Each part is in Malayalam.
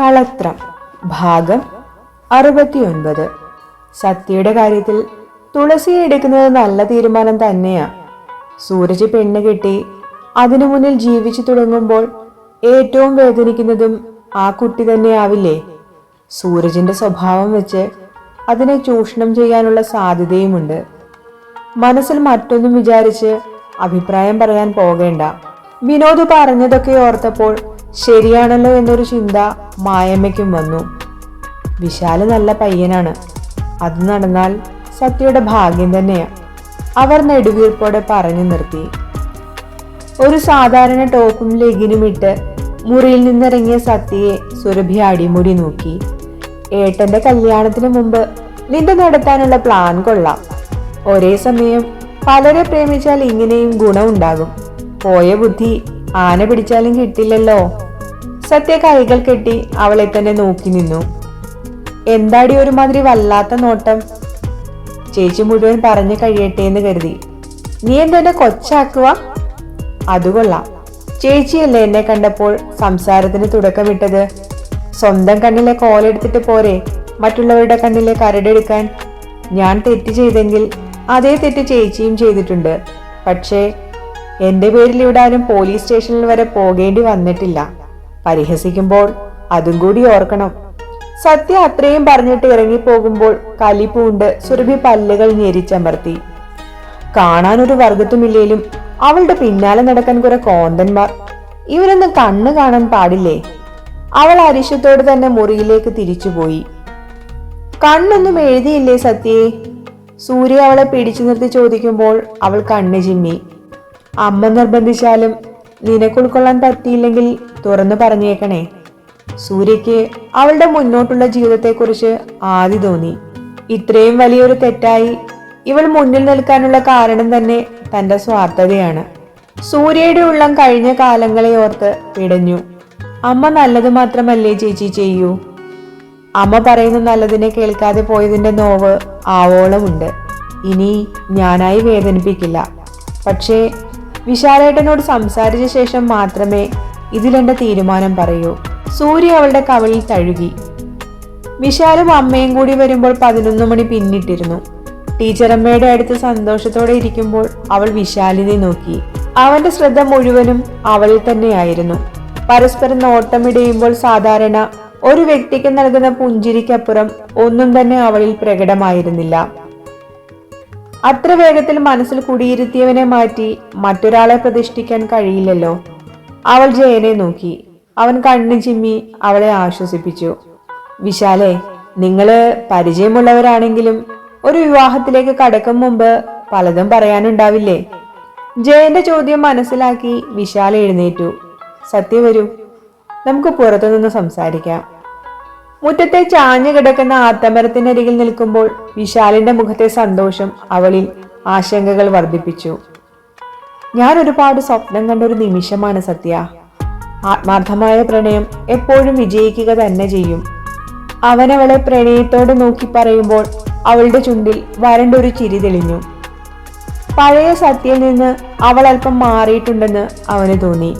കളത്രം ഭാഗം അറുപത്തിയൊൻപത്. സത്യയുടെ കാര്യത്തിൽ തുളസി എടുക്കുന്നത് നല്ല തീരുമാനം തന്നെയാ. സൂരജ് പെണ്ണ് കിട്ടി അതിനു മുന്നിൽ ജീവിച്ചു തുടങ്ങുമ്പോൾ ഏറ്റവും വേദനിക്കുന്നതും ആ കുട്ടി തന്നെയാവില്ലേ? സൂരജിന്റെ സ്വഭാവം വെച്ച് അതിനെ ചൂഷണം ചെയ്യാനുള്ള സാധ്യതയുമുണ്ട്. മനസ്സിൽ മറ്റൊന്നും വിചാരിച്ച് അഭിപ്രായം പറയാൻ പോകേണ്ട. വിനോദ് പറഞ്ഞതൊക്കെ ഓർത്തപ്പോൾ ശരിയാണല്ലോ എന്നൊരു ചിന്ത മായമ്മയ്ക്കും വന്നു. വിശാൽ നല്ല പയ്യനാണ്. അത് നടന്നാൽ സത്യയുടെ ഭാഗ്യം തന്നെയാണ് അവർ നെടുവീർപ്പോടെ പറഞ്ഞു നിർത്തി. ഒരു സാധാരണ ടോപ്പും ലെഗിനും ഇട്ട് മുറിയിൽ നിന്നിറങ്ങിയ സത്യയെ സുരഭി അടിമുടി നോക്കി. ഏട്ടന്റെ കല്യാണത്തിന് മുമ്പ് നിന്റെ നടത്താനുള്ള പ്ലാൻ കൊള്ളാം. ഒരേ സമയം പലരെ പ്രേമിച്ചാൽ ഇങ്ങനെയും ഗുണമുണ്ടാകും പോയ ബുദ്ധി ആന പിടിച്ചാലും കിട്ടില്ലല്ലോ. സത്യ കൈകൾ കെട്ടി അവളെ തന്നെ നോക്കി നിന്നു. എന്താടി ഒരുമാതിരി വല്ലാത്ത നോട്ടം? ചേച്ചി മുഴുവൻ പറഞ്ഞു കഴിയട്ടെ എന്ന് കരുതി. നീ എന്തെന്നെ കൊച്ചാക്കുക? അതുകൊള്ളാം ചേച്ചിയല്ലേ എന്നെ കണ്ടപ്പോൾ സംസാരത്തിന് തുടക്കമിട്ടത് സ്വന്തം കണ്ണിലെ കോലെടുത്തിട്ട് പോരെ. മറ്റുള്ളവരുടെ കണ്ണിലെ കരടെടുക്കാൻ ഞാൻ തെറ്റ് ചെയ്തെങ്കിൽ അതേ തെറ്റ് ചേച്ചിയും ചെയ്തിട്ടുണ്ട്. പക്ഷേ എന്റെ പേരിൽ ഇവിടെ പോലീസ് സ്റ്റേഷനിൽ വരെ പോകേണ്ടി വന്നിട്ടില്ല. പരിഹസിക്കുമ്പോൾ അതും കൂടി ഓർക്കണം. സത്യ അത്രയും പറഞ്ഞിട്ട് ഇറങ്ങിപ്പോകുമ്പോൾ കലിപ്പൂണ്ട് സുരഭി പല്ലുകൾ ഞെരിച്ചമർത്തി കാണാനൊരു വർഗത്തുമില്ലേലും അവളുടെ പിന്നാലെ നടക്കാൻ കുറെ കോന്തന്മാർ. ഇവരൊന്നും കണ്ണ് കാണാൻ പാടില്ലേ? അവൾ അരിശത്തോട് തന്നെ മുറിയിലേക്ക് തിരിച്ചുപോയി. കണ്ണൊന്നും എഴുതിയില്ലേ സത്യേ? സൂര്യ അവളെ പിടിച്ചു നിർത്തി ചോദിക്കുമ്പോൾ അവൾ കണ്ണ് ചിമ്മി. അമ്മ നിർബന്ധിച്ചാലും നിനക്ക് ഉൾക്കൊള്ളാൻ പറ്റിയില്ലെങ്കിൽ തുറന്നു പറഞ്ഞേക്കണേ. സൂര്യയ്ക്ക് അവളുടെ മുന്നോട്ടുള്ള ജീവിതത്തെക്കുറിച്ച് ആദ്യ തോന്നി. ഇത്രയും വലിയൊരു തെറ്റായി ഇവൾ മുന്നിൽ നിൽക്കാനുള്ള കാരണം തന്നെ തന്റെ സ്വാർത്ഥതയാണ്. സൂര്യയുടെ ഉള്ളം കഴിഞ്ഞ കാലങ്ങളെ ഓർത്ത് പിടഞ്ഞു. അമ്മ നല്ലത് മാത്രമല്ലേ ചേച്ചി ചെയ്യൂ? അമ്മ പറയുന്ന നല്ലതിനെ കേൾക്കാതെ പോയതിന്റെ നോവ് ആവോളമുണ്ട്. ഇനി ഞാനായി വേദനിപ്പിക്കില്ല. പക്ഷേ വിശാലേട്ടനോട് സംസാരിച്ച ശേഷം മാത്രമേ ഇതിലെന്റെ തീരുമാനം പറയൂ. സൂര്യ അവളുടെ കവളിൽ തഴുകി. വിശാലും അമ്മയും കൂടി വരുമ്പോൾ പതിനൊന്ന് മണി പിന്നിട്ടിരുന്നു. ടീച്ചറമ്മയുടെ അടുത്ത് സന്തോഷത്തോടെ ഇരിക്കുമ്പോൾ അവൾ വിശാലിനെ നോക്കി. അവന്റെ ശ്രദ്ധ മുഴുവനും അവളിൽ തന്നെയായിരുന്നു. പരസ്പരം നോട്ടമിടയുമ്പോൾ സാധാരണ ഒരു വ്യക്തിക്ക് നൽകുന്ന പുഞ്ചിരിക്കപ്പുറം ഒന്നും തന്നെ അവളിൽ പ്രകടമായിരുന്നില്ല. അത്ര വേഗത്തിൽ മനസ്സിൽ കുടിയിരുത്തിയവനെ മാറ്റി മറ്റൊരാളെ പ്രതിഷ്ഠിക്കാൻ കഴിയില്ലല്ലോ. അവൾ ജയനെ നോക്കി. അവൻ കണ്ണു ചിമ്മി അവളെ ആശ്വസിപ്പിച്ചു. വിശാലെ നിങ്ങൾ പരിചയമുള്ളവരാണെങ്കിലും ഒരു വിവാഹത്തിലേക്ക് കടക്കും മുമ്പ് പലതും പറയാനുണ്ടാവില്ലേ? ജയന്റെ ചോദ്യം മനസ്സിലാക്കി വിശാല എഴുന്നേറ്റു. സത്യ വരൂ. നമുക്ക് പുറത്തുനിന്ന് സംസാരിക്കാം. മുറ്റത്തെ ചാഞ്ഞു കിടക്കുന്ന ആത്തമരത്തിനരികിൽ നിൽക്കുമ്പോൾ വിശാലിന്റെ മുഖത്തെ സന്തോഷം അവളിൽ ആശങ്കകൾ വർദ്ധിപ്പിച്ചു. ഞാൻ ഒരുപാട് സ്വപ്നം കണ്ട ഒരു നിമിഷമാണ് സത്യ. ആത്മാർത്ഥമായ പ്രണയം എപ്പോഴും വിജയിക്കുക തന്നെ ചെയ്യും. അവനവളെ പ്രണയത്തോടെ നോക്കി പറയുമ്പോൾ അവളുടെ ചുണ്ടിൽ വരണ്ടൊരു ചിരി തെളിഞ്ഞു. പഴയ സത്യയിൽ നിന്ന് അവൾ അല്പം മാറിയിട്ടുണ്ടെന്ന് അവന് തോന്നി.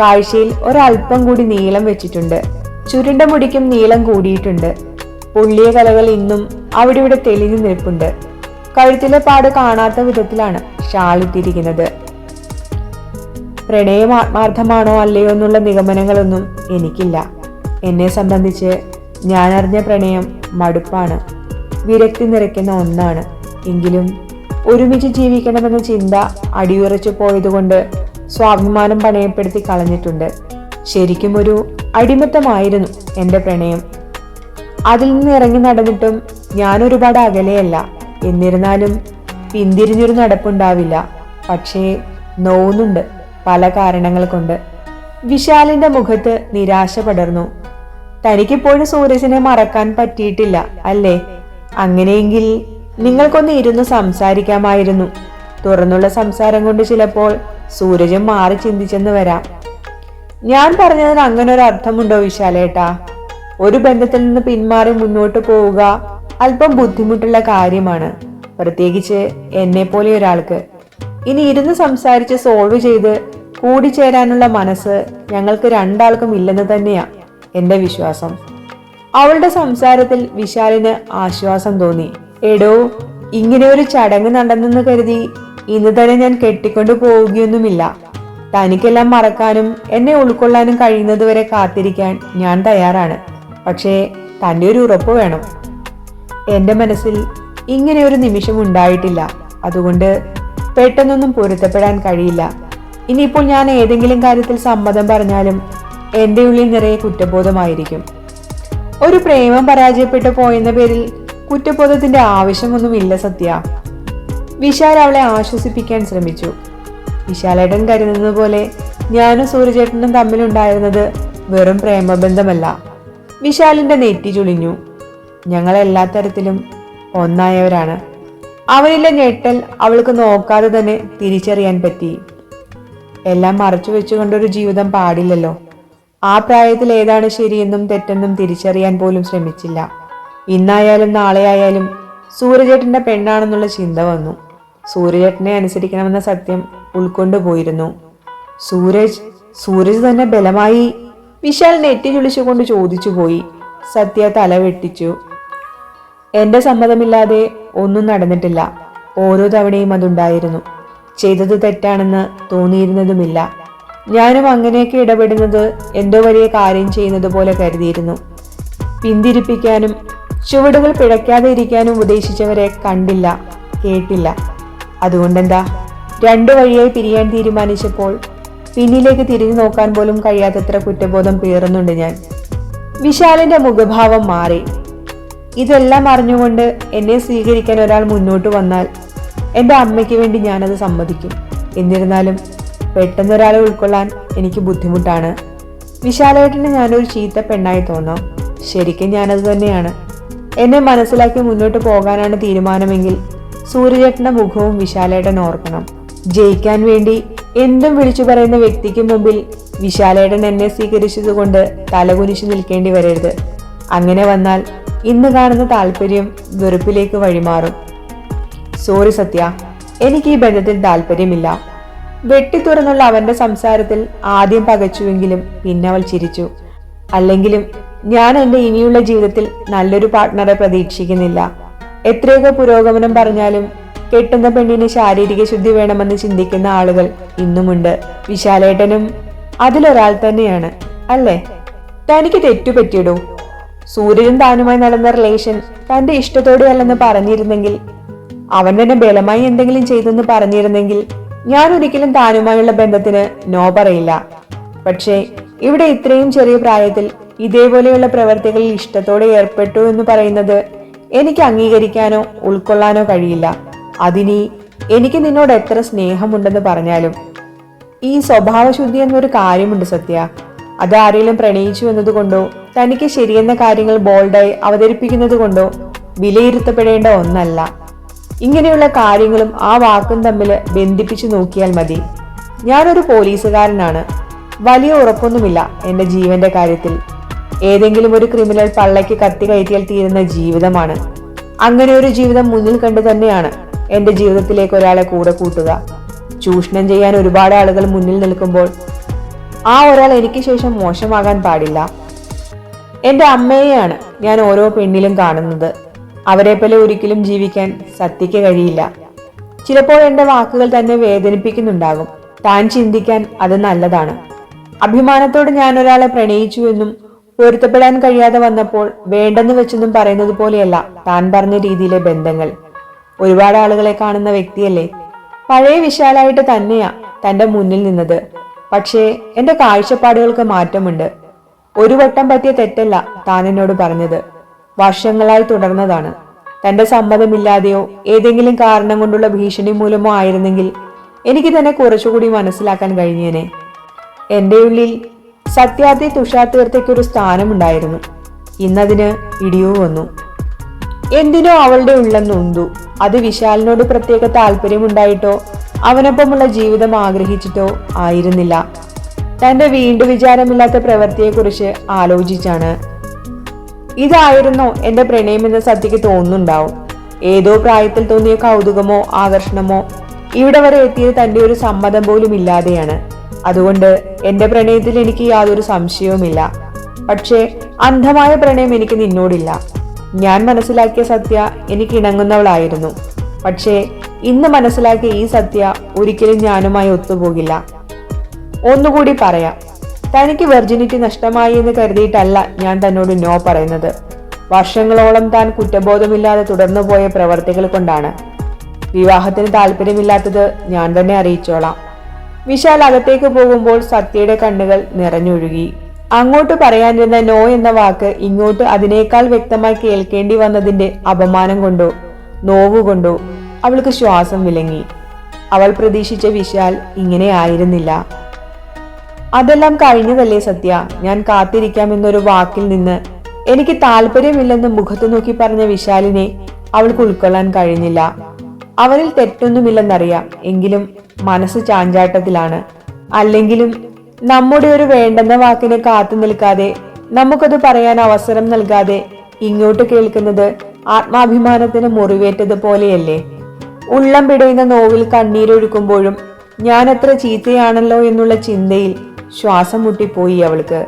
കാഴ്ചയിൽ ഒരല്പം കൂടി നീളം വെച്ചിട്ടുണ്ട്. ചുരുണ്ട മുടിക്കും നീളം കൂടിയിട്ടുണ്ട്. പൊള്ളിയ കലകൾ ഇന്നും അവിടെ ഇവിടെ തെളിഞ്ഞു നിൽപ്പുണ്ട്. കഴുത്തിലെ പാട് കാണാത്ത വിധത്തിലാണ് ഷാൾ ഇട്ടിരിക്കുന്നത്. പ്രണയം ആത്മാർത്ഥമാണോ അല്ലയോ എന്നുള്ള നിഗമനങ്ങളൊന്നും എനിക്കില്ല. എന്നെ സംബന്ധിച്ച് ഞാൻ അറിഞ്ഞ പ്രണയം മടുപ്പാണ്. വിരക്തി നിറയ്ക്കുന്ന ഒന്നാണ്. എങ്കിലും ഒരുമിച്ച് ജീവിക്കണമെന്ന ചിന്ത അടിയുറച്ചു പോയതുകൊണ്ട് സ്വാഭിമാനം പണയപ്പെടുത്തി കളഞ്ഞിട്ടുണ്ട്. ശരിക്കും ഒരു അടിമത്തമായിരുന്നു എന്റെ പ്രണയം. അതിൽ നിന്ന് ഇറങ്ങി നടന്നിട്ടും ഞാൻ ഒരുപാട് അകലെയല്ല. എന്നിരുന്നാലും പിന്തിരിഞ്ഞൊരു നടപ്പുണ്ടാവില്ല. പക്ഷേ നോവുന്നുണ്ട് പല കാരണങ്ങൾ കൊണ്ട്. വിശാലിന്റെ മുഖത്ത് നിരാശ പടർന്നു. തനിക്കിപ്പോഴും സൂരജിനെ മറക്കാൻ പറ്റിയിട്ടില്ല അല്ലേ? അങ്ങനെയെങ്കിൽ നിങ്ങൾക്കൊന്ന് ഇരുന്ന് സംസാരിക്കാമായിരുന്നു. തുറന്നുള്ള സംസാരം കൊണ്ട് ചിലപ്പോൾ സൂരജും മാറി ചിന്തിച്ചെന്ന് വരാം. ഞാൻ പറഞ്ഞതിന് അങ്ങനെ ഒരു അർത്ഥമുണ്ടോ വിശാലേട്ടാ? ഒരു ബന്ധത്തിൽ നിന്ന് പിന്മാറി മുന്നോട്ട് പോവുക അല്പം ബുദ്ധിമുട്ടുള്ള കാര്യമാണ്. പ്രത്യേകിച്ച് എന്നെ പോലെ ഒരാൾക്ക്. ഇനി ഇരുന്ന് സംസാരിച്ച് സോൾവ് ചെയ്ത് കൂടിച്ചേരാനുള്ള മനസ്സ് ഞങ്ങൾക്ക് രണ്ടാൾക്കും ഇല്ലെന്ന് തന്നെയാ എന്റെ വിശ്വാസം. അവളുടെ സംസാരത്തിൽ വിശാലിന് ആശ്വാസം തോന്നി. എടോ ഇങ്ങനെ ഒരു ചടങ്ങ് നടന്നെന്ന് കരുതി ഇന്ന് തന്നെ ഞാൻ കെട്ടിക്കൊണ്ടു പോവുകയൊന്നുമില്ല. തനിക്കെല്ലാം മറക്കാനും എന്നെ ഉൾക്കൊള്ളാനും കഴിയുന്നത് വരെ കാത്തിരിക്കാൻ ഞാൻ തയ്യാറാണ്. പക്ഷേ തന്റെ ഒരു ഉറപ്പ് വേണം. എന്റെ മനസ്സിൽ ഇങ്ങനെ ഒരു നിമിഷം ഉണ്ടായിട്ടില്ല. അതുകൊണ്ട് പെട്ടെന്നൊന്നും പൊരുത്തപ്പെടാൻ കഴിയില്ല. ഇനിയിപ്പോൾ ഞാൻ ഏതെങ്കിലും കാര്യത്തിൽ സമ്മതം പറഞ്ഞാലും എന്റെ ഉള്ളിൽ നിറയെ കുറ്റബോധമായിരിക്കും. ഒരു പ്രേമം പരാജയപ്പെട്ടു പോയെന്ന പേരിൽ കുറ്റബോധത്തിന്റെ ആവശ്യമൊന്നുമില്ല സത്യ. വിശാൽ അവളെ ആശ്വസിപ്പിക്കാൻ ശ്രമിച്ചു. വിശാലേട്ടൻ കരുതുന്നത് പോലെ ഞാനും സൂര്യചേട്ടനും തമ്മിലുണ്ടായിരുന്നത് വെറും പ്രേമബന്ധമല്ല. വിശാലിന്റെ നെറ്റി ചുളിഞ്ഞു. ഞങ്ങൾ എല്ലാ തരത്തിലും ഒന്നായവരാണ്. അവനിലെ ഞെട്ടൽ അവൾക്ക് നോക്കാതെ തന്നെ തിരിച്ചറിയാൻ പറ്റി. എല്ലാം മറച്ചു വെച്ചുകൊണ്ടൊരു ജീവിതം പാടില്ലല്ലോ. ആ പ്രായത്തിൽ ഏതാണ് ശരിയെന്നും തെറ്റെന്നും തിരിച്ചറിയാൻ പോലും ശ്രമിച്ചില്ല. ഇന്നായാലും നാളെയായാലും സൂര്യചേട്ടന്റെ പെണ്ണാണെന്നുള്ള ചിന്ത വന്നു. സൂര്യചേട്ടനെ അനുസരിക്കണമെന്ന സത്യം ഉൾക്കൊണ്ടുപോയിരുന്നു. സൂരജ് സൂരജ് തന്നെ ബലമായി വിശാൽ നെറ്റി ചുളിച്ചുകൊണ്ട് ചോദിച്ചു പോയി സത്യ തല വെട്ടിച്ചു. എന്റെ സമ്മതമില്ലാതെ ഒന്നും നടന്നിട്ടില്ല. ഓരോ തവണയും അതുണ്ടായിരുന്നു. ചെയ്തത് തെറ്റാണെന്ന് തോന്നിയിരുന്നതുമില്ല. ഞാനും അങ്ങനെയൊക്കെ ഇടപെടുന്നത് എന്തോ വലിയ കാര്യം ചെയ്യുന്നത് പോലെ കരുതിയിരുന്നു. പിന്തിരിപ്പിക്കാനും ചുവടുകൾ പിഴയ്ക്കാതെ ഇരിക്കാനും ഉദ്ദേശിച്ചവരെ കണ്ടില്ല കേട്ടില്ല. അതുകൊണ്ടെന്താ? രണ്ടു വഴിയായി പിരിയാൻ തീരുമാനിച്ചപ്പോൾ പിന്നിലേക്ക് തിരിഞ്ഞു നോക്കാൻ പോലും കഴിയാത്തത്ര കുറ്റബോധം പേറുന്നുണ്ട് ഞാൻ. വിശാലിന്റെ മുഖഭാവം മാറി. ഇതെല്ലാം അറിഞ്ഞുകൊണ്ട് എന്നെ സ്വീകരിക്കാൻ ഒരാൾ മുന്നോട്ട് വന്നാൽ എന്റെ അമ്മയ്ക്ക് വേണ്ടി ഞാനത് സമ്മതിക്കും. എന്നിരുന്നാലും പെട്ടെന്ന് ഒരാളെ ഉൾക്കൊള്ളാൻ എനിക്ക് ബുദ്ധിമുട്ടാണ്. വിശാലേട്ടന് ഞാനൊരു ചീത്ത പെണ്ണായി തോന്നാം. ശരിക്കും ഞാനത് തന്നെയാണ്. എന്നെ മനസ്സിലാക്കി മുന്നോട്ട് പോകാനാണ് തീരുമാനമെങ്കിൽ സൂര്യചേട്ടന്റെ മുഖവും വിശാലേട്ടൻ ഓർക്കണം. ജയിക്കാൻ വേണ്ടി എന്തും വിളിച്ചു പറയുന്ന വ്യക്തിക്ക് മുമ്പിൽ വിശാലേടൻ എന്നെ സ്വീകരിച്ചതുകൊണ്ട് തലകുനിച്ചു നിൽക്കേണ്ടി വരരുത്. അങ്ങനെ വന്നാൽ ഇന്ന് കാണുന്ന താല്പര്യം വെറുപ്പിലേക്ക് വഴിമാറും. സോറി സത്യ. എനിക്ക് ഈ ബന്ധത്തിൽ താല്പര്യമില്ല. വെട്ടി തുറന്നുള്ള അവന്റെ സംസാരത്തിൽ ആദ്യം പകച്ചുവെങ്കിലും പിന്നെ അവൾ ചിരിച്ചു. അല്ലെങ്കിലും ഞാൻ എന്റെ ഇനിയുള്ള ജീവിതത്തിൽ നല്ലൊരു പാർട്ട്ണറെ പ്രതീക്ഷിക്കുന്നില്ല. എത്രയൊക്കെ പുരോഗമനം പറഞ്ഞാലും കെട്ടുന്ന പെണ്ണിന് ശാരീരിക ശുദ്ധി വേണമെന്ന് ചിന്തിക്കുന്ന ആളുകൾ ഇന്നുമുണ്ട്. വിശാലേട്ടനും അതിലൊരാൾ തന്നെയാണ് അല്ലേ? തനിക്ക് തെറ്റുപറ്റിയിടൂ സൂര്യനും താനുമായി നടന്ന റിലേഷൻ തന്റെ ഇഷ്ടത്തോടെയല്ലെന്ന് പറഞ്ഞിരുന്നെങ്കിൽ അവൻ തന്നെ ബലമായി എന്തെങ്കിലും ചെയ്തെന്ന് പറഞ്ഞിരുന്നെങ്കിൽ ഞാൻ ഒരിക്കലും താനുമായുള്ള ബന്ധത്തിന് നോ പറയില്ല. പക്ഷേ ഇവിടെ ഇത്രയും ചെറിയ പ്രായത്തിൽ ഇതേപോലെയുള്ള പ്രവർത്തികളിൽ ഇഷ്ടത്തോടെ ഏർപ്പെട്ടു എന്ന് പറയുന്നത് എനിക്ക് അംഗീകരിക്കാനോ ഉൾക്കൊള്ളാനോ കഴിയില്ല. അതിനി എനിക്ക് നിന്നോട് എത്ര സ്നേഹമുണ്ടെന്ന് പറഞ്ഞാലും ഈ സ്വഭാവശുദ്ധി എന്നൊരു കാര്യമുണ്ട് സത്യ. അത് ആരെങ്കിലും പ്രണയിച്ചു എന്നതുകൊണ്ടോ തനിക്ക് ശരിയെന്ന കാര്യങ്ങൾ ബോൾഡായി അവതരിപ്പിക്കുന്നത് കൊണ്ടോ വിലയിരുത്തപ്പെടേണ്ട ഒന്നല്ല. ഇങ്ങനെയുള്ള കാര്യങ്ങളും ആ വാക്കും തമ്മിൽ ബന്ധിപ്പിച്ചു നോക്കിയാൽ മതി. ഞാനൊരു പോലീസുകാരനാണ്. വലിയ ഉറപ്പൊന്നുമില്ല എന്റെ ജീവന്റെ കാര്യത്തിൽ. ഏതെങ്കിലും ഒരു ക്രിമിനൽ പള്ളയ്ക്ക് കത്തി കയറ്റിയാൽ തീരുന്ന ജീവിതമാണ്. അങ്ങനെ ഒരു ജീവിതം മുന്നിൽ കണ്ടു തന്നെയാണ് എന്റെ ജീവിതത്തിലേക്ക് ഒരാളെ കൂടെ കൂട്ടുക. ചൂഷണം ചെയ്യാൻ ഒരുപാട് ആളുകൾ മുന്നിൽ നിൽക്കുമ്പോൾ ആ ഒരാൾ എനിക്ക് ശേഷം മോശമാകാൻ പാടില്ല. എന്റെ അമ്മയെയാണ് ഞാൻ ഓരോ പെണ്ണിലും കാണുന്നത്. അവരെ പോലെ ഒരിക്കലും ജീവിക്കാൻ സത്യയ്ക്ക് കഴിയില്ല. ചിലപ്പോൾ എന്റെ വാക്കുകൾ തന്നെ വേദനിപ്പിക്കുന്നുണ്ടാകും. താൻ ചിന്തിക്കാൻ അത് നല്ലതാണ്. അഭിമാനത്തോടെ ഞാൻ ഒരാളെ പ്രണയിച്ചു എന്നും പൊരുത്തപ്പെടാൻ കഴിയാതെ വന്നപ്പോൾ വേണ്ടെന്ന് വെച്ചെന്നും പറയുന്നത് പോലെയല്ല താൻ പറഞ്ഞ രീതിയിലെ ബന്ധങ്ങൾ. ഒരുപാട് ആളുകളെ കാണുന്ന വ്യക്തിയല്ലേ? പഴയ വിശാലായിട്ട് തന്നെയാ തന്റെ മുന്നിൽ നിന്നത്. പക്ഷേ എന്റെ കാഴ്ചപ്പാടുകൾക്ക് മാറ്റമുണ്ട്. ഒരു വട്ടം പറ്റിയ തെറ്റല്ല താൻ എന്നോട് പറഞ്ഞത്. വർഷങ്ങളായി തുടർന്നതാണ്. തന്റെ സമ്മതമില്ലാതെയോ ഏതെങ്കിലും കാരണം കൊണ്ടുള്ള ഭീഷണി മൂലമോ ആയിരുന്നെങ്കിൽ എനിക്ക് തന്നെ കുറച്ചുകൂടി മനസ്സിലാക്കാൻ കഴിഞ്ഞേനെ. എന്റെ ഉള്ളിൽ സത്യാർത്ഥി തുഷാർ തീർത്ഥയ്ക്കൊരു സ്ഥാനമുണ്ടായിരുന്നു. ഇന്നതിന് ഇടിയു വന്നു. എന്തിനോ അവളുടെ ഉള്ളം നൊന്തു. അത് വിശാലിനോട് പ്രത്യേക താല്പര്യമുണ്ടായിട്ടോ? അവനൊപ്പമുള്ള ജീവിതം ആഗ്രഹിച്ചിട്ടോ ആയിരുന്നില്ല. തന്റെ വീണ്ടു വിചാരമില്ലാത്ത പ്രവൃത്തിയെക്കുറിച്ച് ആലോചിച്ചാണ്. ഇതായിരുന്നോ എന്റെ പ്രണയമെന്ന് സത്യക്ക് തോന്നുന്നുണ്ടാവും. ഏതോ പ്രായത്തിൽ തോന്നിയ കൗതുകമോ ആകർഷണമോ ഇവിടെ വരെ എത്തിയത് തന്റെ ഒരു സമ്മതം പോലും ഇല്ലാതെയാണ്. അതുകൊണ്ട് എന്റെ പ്രണയത്തിൽ എനിക്ക് യാതൊരു സംശയവുമില്ല. പക്ഷേ അന്ധമായ പ്രണയം എനിക്ക് നിന്നോടില്ല. ഞാൻ മനസ്സിലാക്കിയ സത്യ എനിക്ക് ഇണങ്ങുന്നവളായിരുന്നു പക്ഷേ ഇന്ന് മനസ്സിലാക്കിയ ഈ സത്യ ഒരിക്കലും ഞാനുമായി ഒത്തുപോകില്ല. ഒന്നുകൂടി പറയാം. തനിക്ക് വെർജിനിറ്റി നഷ്ടമായി എന്ന് കരുതിയിട്ടല്ല ഞാൻ തന്നോട് നോ പറയുന്നത്. വർഷങ്ങളോളം താൻ കുറ്റബോധമില്ലാതെ തുടർന്നു പോയ പ്രവർത്തികൾ കൊണ്ടാണ്. വിവാഹത്തിന് താല്പര്യമില്ലാത്തത് ഞാൻ തന്നെ അറിയിച്ചോളാം. വിശാൽ അകത്തേക്ക് പോകുമ്പോൾ സത്യയുടെ കണ്ണുകൾ നിറഞ്ഞൊഴുകി. അങ്ങോട്ട് പറയാനിരുന്ന നോ എന്ന വാക്ക് ഇങ്ങോട്ട് അതിനേക്കാൾ വ്യക്തമായി കേൾക്കേണ്ടി വന്നതിന്റെ അപമാനം കൊണ്ടോ നോവുകൊണ്ടോ അവൾക്ക് ശ്വാസം വിലങ്ങി. അവൾ പ്രതീക്ഷിച്ച വിശാൽ ഇങ്ങനെ ആയിരുന്നില്ല. അതെല്ലാം കഴിഞ്ഞതല്ലേ സത്യ? ഞാൻ കാത്തിരിക്കാമെന്നൊരു വാക്കിൽ നിന്ന് എനിക്ക് താല്പര്യമില്ലെന്ന് മുഖത്ത് നോക്കി പറഞ്ഞ വിശാലിനെ അവൾക്ക് ഉൾക്കൊള്ളാൻ കഴിഞ്ഞില്ല. അവനിൽ തെറ്റൊന്നുമില്ലെന്നറിയാം. എങ്കിലും മനസ്സ് ചാഞ്ചാട്ടത്തിലാണ്. അല്ലെങ്കിലും നമ്മുടെ ഒരു വേണ്ടെന്ന വാക്കിന് കാത്തു നിൽക്കാതെ നമുക്കത് പറയാൻ അവസരം നൽകാതെ ഇങ്ങോട്ട് കേൾക്കുന്നത് ആത്മാഭിമാനത്തിന് മുറിവേറ്റത് പോലെയല്ലേ? ഉള്ളം പിടയുന്ന നോവിൽ കണ്ണീരൊഴുക്കുമ്പോഴും ഞാൻ അത്ര ചീത്തയാണല്ലോ എന്നുള്ള ചിന്തയിൽ ശ്വാസം മുട്ടിപ്പോയി അവൾക്ക്.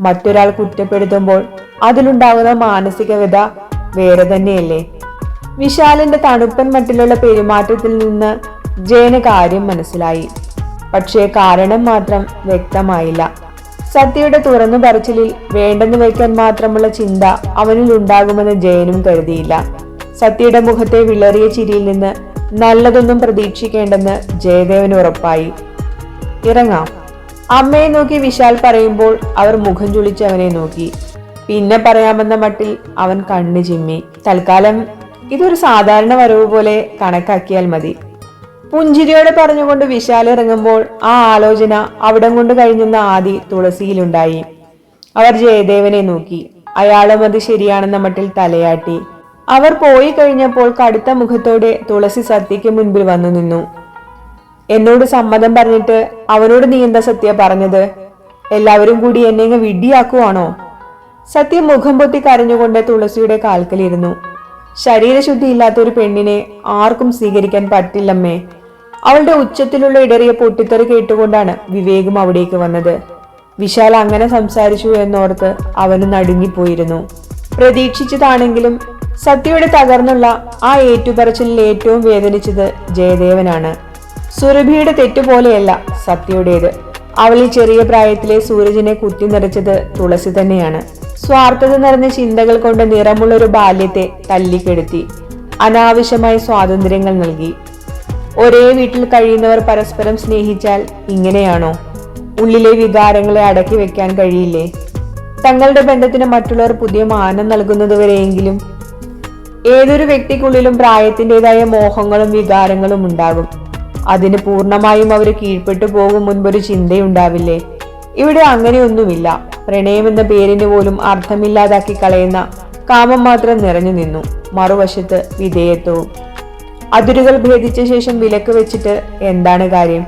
മറ്റൊരാൾ കുറ്റപ്പെടുത്തുമ്പോൾ അതിലുണ്ടാകുന്ന മാനസിക വ്യത വേറെ തന്നെയല്ലേ? വിശാലിന്റെ തണുപ്പൻ മട്ടിലുള്ള പെരുമാറ്റത്തിൽ നിന്ന് ജയന കാര്യം മനസ്സിലായി. പക്ഷേ കാരണം മാത്രം വ്യക്തമായില്ല. സത്യയുടെ തുറന്നു പറച്ചിലിൽ വേണ്ടെന്ന് വയ്ക്കാൻ മാത്രമുള്ള ചിന്ത അവനിൽ ഉണ്ടാകുമെന്ന് ജയനും കരുതിയില്ല. സത്യയുടെ മുഖത്തെ വിളറിയ ചിരിയിൽ നിന്ന് നല്ലതൊന്നും പ്രതീക്ഷിക്കേണ്ടെന്ന് ജയദേവൻ ഉറപ്പായി. ഇറങ്ങാം. അമ്മയെ നോക്കി വിശാൽ പറയുമ്പോൾ അവർ മുഖം ചുളിച്ച് അവനെ നോക്കി. പിന്നെ പറയാമെന്ന മട്ടിൽ അവൻ കണ്ണു ചിമ്മി. തൽക്കാലം ഇതൊരു സാധാരണ വരവ് പോലെ കണക്കാക്കിയാൽ മതി. പുഞ്ചിരിയോടെ പറഞ്ഞുകൊണ്ട് വിശാൽ ഇറങ്ങുമ്പോൾ ആ ആലോചന അവിടം കൊണ്ട് കഴിഞ്ഞെന്ന ആദി തുളസിയിലുണ്ടായി. അവർ ജയദേവനെ നോക്കി. അയാളും അത് ശരിയാണെന്ന മട്ടിൽ തലയാട്ടി. അവർ പോയി കഴിഞ്ഞപ്പോൾ കടുത്ത മുഖത്തോടെ തുളസി സത്യയ്ക്ക് മുൻപിൽ വന്നു നിന്നു. എന്നോട് സമ്മതം പറഞ്ഞിട്ട് അവനോട് നീ എന്താ സത്യ പറഞ്ഞത്? എല്ലാവരും കൂടി എന്നെ ഇങ്ങ് വിഡ്ഡിയാക്കുവാണോ സത്യ മുഖം പൊത്തി കരഞ്ഞുകൊണ്ട് തുളസിയുടെ കാൽക്കലിരുന്നു. ശരീരശുദ്ധി ഇല്ലാത്ത ഒരു പെണ്ണിനെ ആർക്കും സ്വീകരിക്കാൻ പറ്റില്ലമ്മേ. അവളുടെ ഉച്ചത്തിലുള്ള ഇടറിയ പൊട്ടിത്തെറി കേട്ടുകൊണ്ടാണ് വിവേകും അവിടേക്ക് വന്നത്. വിശാൽ അങ്ങനെ സംസാരിച്ചു എന്നോർത്ത് അവന് നടുങ്ങിപ്പോയിരുന്നു. പ്രതീക്ഷിച്ചതാണെങ്കിലും സത്യയുടെ തകർന്നുള്ള ആ ഏറ്റുപറച്ചിലിൽ ഏറ്റവും വേദനിച്ചത് ജയദേവനാണ്. സുരഭിയുടെ തെറ്റുപോലെയല്ല സത്യയുടേത്. അവളിൽ ചെറിയ പ്രായത്തിലെ സൂരജിനെ കുത്തി നിറച്ചത് തുളസി തന്നെയാണ്. സ്വാർത്ഥത നിറഞ്ഞ ചിന്തകൾ കൊണ്ട് നിറമുള്ളൊരു ബാല്യത്തെ തല്ലിക്കെടുത്തി. അനാവശ്യമായ സ്വാതന്ത്ര്യങ്ങൾ നൽകി. ഒരേ വീട്ടിൽ കഴിയുന്നവർ പരസ്പരം സ്നേഹിച്ചാൽ ഇങ്ങനെയാണോ? ഉള്ളിലെ വികാരങ്ങളെ അടക്കി വെക്കാൻ കഴിയില്ലേ? തങ്ങളുടെ ബന്ധത്തിന് മറ്റുള്ളവർ പുതിയ മാനം നൽകുന്നതുവരെയെങ്കിലും ഏതൊരു വ്യക്തിക്കുള്ളിലും പ്രായത്തിന്റെതായ മോഹങ്ങളും വികാരങ്ങളും ഉണ്ടാകും. അതിന് പൂർണമായും അവർ കീഴ്പ്പെട്ടു പോകും മുൻപൊരു ചിന്തയുണ്ടാവില്ലേ? ഇവിടെ അങ്ങനെയൊന്നുമില്ല. പ്രണയം എന്ന പേരിന് പോലും അർത്ഥമില്ലാതാക്കി കളയുന്ന കാമം മാത്രം നിറഞ്ഞു നിന്നു. മറുവശത്ത് വിധേയത്വവും അതിരുകൾ ഭേദിച്ച ശേഷം വിലക്ക് വെച്ചിട്ട് എന്താണ് കാര്യം?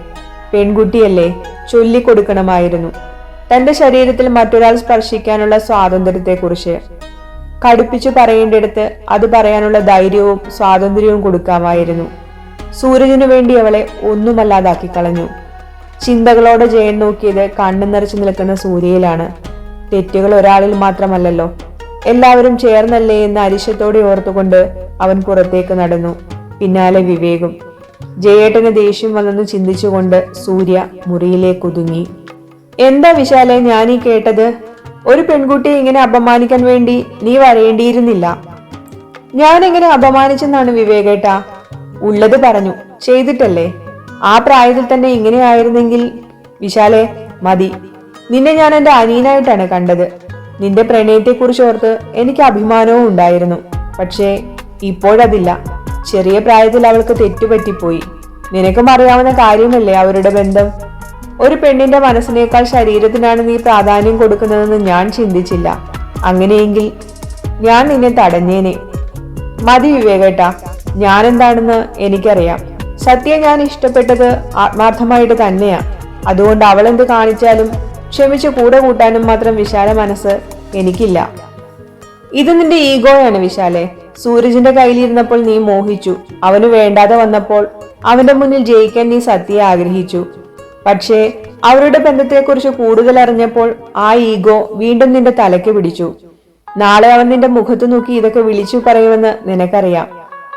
പെൺകുട്ടിയല്ലേ ചൊല്ലിക്കൊടുക്കണമായിരുന്നു. തന്റെ ശരീരത്തിൽ മറ്റൊരാൾ സ്പർശിക്കാനുള്ള സ്വാതന്ത്ര്യത്തെക്കുറിച്ച്. കടുപ്പിച്ചു പറയേണ്ടിടത്ത് അത് പറയാനുള്ള ധൈര്യവും സ്വാതന്ത്ര്യവും കൊടുക്കാമായിരുന്നു. സൂരജിനു വേണ്ടി അവളെ ഒന്നുമല്ലാതാക്കി കളഞ്ഞു ചിന്തകളോടെ ജയൻ നോക്കിയത് കണ്ണു നിറച്ചു നിൽക്കുന്ന സൂര്യയിലാണ്. തെറ്റുകൾ ഒരാളിൽ മാത്രമല്ലല്ലോ. എല്ലാവരും ചേർന്നല്ലേ എന്ന് അരിശത്തോടെ ഓർത്തുകൊണ്ട് അവൻ പുറത്തേക്ക് നടന്നു. പിന്നാലെ വിവേകും. ജയേട്ടന് ദേഷ്യം വന്നെന്ന് ചിന്തിച്ചുകൊണ്ട് സൂര്യ മുറിയിലേക്ക് ഒതുങ്ങി. എന്താ വിശാലെ ഈ കേട്ടത്? ഒരു പെൺകുട്ടിയെ ഇങ്ങനെ അപമാനിക്കാൻ വേണ്ടി നീ വരേണ്ടിയിരുന്നില്ല. ഞാൻ എങ്ങനെ അപമാനിച്ചെന്നാണ് വിവേകേട്ടാ? ഉള്ളത് പറഞ്ഞു ചെയ്തിട്ടല്ലേ? ആ പ്രായത്തിൽ തന്നെ ഇങ്ങനെയായിരുന്നെങ്കിൽ വിശാലെ മതി. നിന്നെ ഞാൻ എന്റെ അനിയനായിട്ടാണ് കണ്ടത്. നിന്റെ പ്രണയത്തെക്കുറിച്ച് ഓർത്ത് എനിക്ക് അഭിമാനവും ഉണ്ടായിരുന്നു. പക്ഷേ ഇപ്പോഴതില്ല. ചെറിയ പ്രായത്തിൽ അവൾക്ക് തെറ്റുപറ്റിപ്പോയി. നിനക്കും അറിയാവുന്ന കാര്യമല്ലേ അവരുടെ ബന്ധം? ഒരു പെണ്ണിന്റെ മനസ്സിനേക്കാൾ ശരീരത്തിനാണ് നീ പ്രാധാന്യം കൊടുക്കുന്നതെന്ന് ഞാൻ ചിന്തിച്ചില്ല. അങ്ങനെയെങ്കിൽ ഞാൻ നിന്നെ തടഞ്ഞേനെ. മതി വിവേകേട്ടാ ഞാൻ എന്താണെന്ന് എനിക്കറിയാം. സത്യം ഞാൻ ഇഷ്ടപ്പെട്ടത് ആത്മാർത്ഥമായിട്ട് തന്നെയാ. അതുകൊണ്ട് അവൾ എന്ത് കാണിച്ചാലും ക്ഷമിച്ച് കൂടെ കൂട്ടാനും മാത്രം വിശാല മനസ്സ് എനിക്കില്ല. ഇത് നിന്റെ ഈഗോയാണ് വിശാലെ. സൂരജിന്റെ കയ്യിലിരുന്നപ്പോൾ നീ മോഹിച്ചു. അവന് വേണ്ടാതെ വന്നപ്പോൾ അവന്റെ മുന്നിൽ ജയിക്കാൻ നീ സത്യയെ ആഗ്രഹിച്ചു. പക്ഷേ അവരുടെ ബന്ധത്തെക്കുറിച്ച് കൂടുതൽ അറിഞ്ഞപ്പോൾ ആ ഈഗോ വീണ്ടും നിന്റെ തലയ്ക്ക് പിടിച്ചു. നാളെ അവൻ നിന്റെ മുഖത്ത് നോക്കി ഇതൊക്കെ വിളിച്ചു പറയുമെന്ന് നിനക്കറിയാം.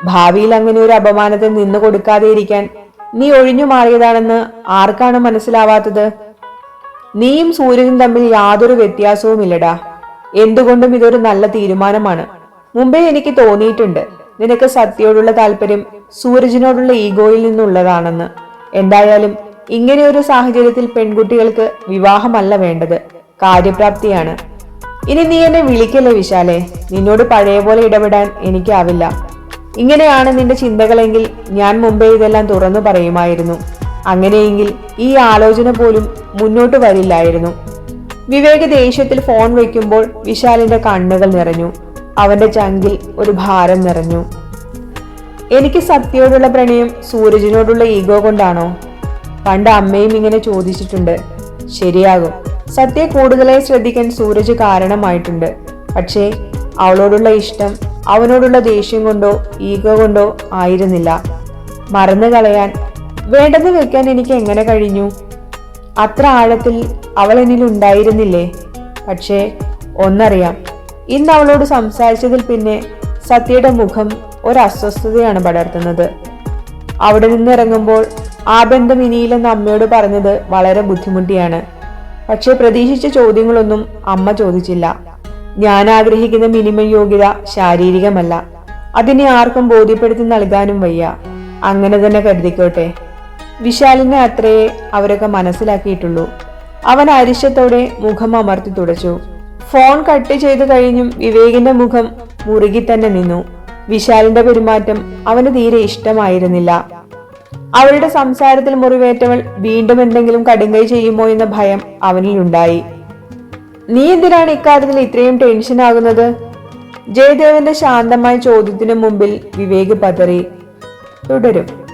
ഭാവിയിൽ അങ്ങനെ ഒരു അപമാനത്തിൽ നിന്നു കൊടുക്കാതെ ഇരിക്കാൻ നീ ഒഴിഞ്ഞു മാറിയതാണെന്ന് ആർക്കാണ് മനസ്സിലാവാത്തത്? നീയും സൂര്യനും തമ്മിൽ യാതൊരു വ്യത്യാസവുമില്ലടാ. എന്തുകൊണ്ടും ഇതൊരു നല്ല തീരുമാനമാണ്. മുമ്പേ എനിക്ക് തോന്നിയിട്ടുണ്ട്. നിനക്ക് സത്യയോടുള്ള താല്പര്യം സൂരജിനോടുള്ള ഈഗോയിൽ നിന്നുള്ളതാണെന്ന്. എന്തായാലും ഇങ്ങനെ ഒരു സാഹചര്യത്തിൽ പെൺകുട്ടികൾക്ക് വിവാഹമല്ല വേണ്ടത്. കാര്യപ്രാപ്തിയാണ്. ഇനി നീ എന്നെ വിളിക്കല്ലേ വിശാലെ? നിന്നോട് പഴയ പോലെ ഇടപെടാൻ എനിക്കാവില്ല. ഇങ്ങനെയാണ് നിന്റെ ചിന്തകളെങ്കിൽ ഞാൻ മുമ്പേ ഇതെല്ലാം തുറന്നു പറയുമായിരുന്നു. അങ്ങനെയെങ്കിൽ ഈ ആലോചന പോലും മുന്നോട്ട് വരില്ലായിരുന്നു. വിവേക് ദേഷ്യത്തിൽ ഫോൺ വയ്ക്കുമ്പോൾ വിശാലിന്റെ കണ്ണുകൾ നിറഞ്ഞു. അവന്റെ ചങ്കിൽ ഒരു ഭാരം നിറഞ്ഞു. എനിക്ക് സത്യയോടുള്ള പ്രണയം സൂരജിനോടുള്ള ഈഗോ കൊണ്ടാണോ? പണ്ട് അമ്മയും ഇങ്ങനെ ചോദിച്ചിട്ടുണ്ട്. ശരിയാകും. സത്യ കൂടുതലായി ശ്രദ്ധിക്കാൻ സൂരജ് കാരണമായിട്ടുണ്ട്. പക്ഷേ അവളോടുള്ള ഇഷ്ടം അവനോടുള്ള ദേഷ്യം കൊണ്ടോ ഈഗോ കൊണ്ടോ ആയിരുന്നില്ല. മറന്നു കളയാൻ വേണ്ടെന്ന് വെക്കാൻ എനിക്ക് എങ്ങനെ കഴിഞ്ഞു? അത്ര ആഴത്തിൽ അവൾ എന്നിൽ ഉണ്ടായിരുന്നില്ലേ? പക്ഷേ ഒന്നറിയാം. ഇന്ന് അവളോട് സംസാരിച്ചതിൽ പിന്നെ സത്യയുടെ മുഖം ഒരു അസ്വസ്ഥതയാണ് പടർത്തുന്നത്. അവിടെ നിന്ന് ഇറങ്ങുമ്പോൾ ആ ബന്ധം ഇനിയില്ലെന്ന് അമ്മയോട് പറഞ്ഞത് വളരെ ബുദ്ധിമുട്ടിയാണ്. പക്ഷെ പ്രതീക്ഷിച്ച ചോദ്യങ്ങളൊന്നും അമ്മ ചോദിച്ചില്ല. ഞാൻ ആഗ്രഹിക്കുന്ന മിനിമം യോഗ്യത ശാരീരികമല്ല. അതിനെ ആർക്കും ബോധ്യപ്പെടുത്തി നൽകാനും വയ്യ. അങ്ങനെ തന്നെ കരുതിക്കോട്ടെ. വിശാലിനെ അത്രയേ അവരൊക്കെ മനസ്സിലാക്കിയിട്ടുള്ളൂ. അവൻ അരിശത്തോടെ മുഖം അമർത്തി തുടച്ചു. ഫോൺ കട്ട് ചെയ്തു കഴിഞ്ഞും വിവേകിന്റെ മുഖം മുറുകി തന്നെ നിന്നു. വിശാലിന്റെ പെരുമാറ്റം അവന് തീരെ ഇഷ്ടമായിരുന്നില്ല. അവരുടെ സംസാരത്തിൽ മുറിവേറ്റവൾ വീണ്ടും എന്തെങ്കിലും കടുങ്കൈ ചെയ്യുമോ എന്ന ഭയം അവനിലുണ്ടായി നീ എന്തിനാണ് ഇക്കാര്യത്തിൽ ഇത്രയും ടെൻഷൻ ആകുന്നത്? ജയദേവന്റെ ശാന്തമായ ചോദ്യത്തിനു മുമ്പിൽ വിവേക് പതറി. തുടരും.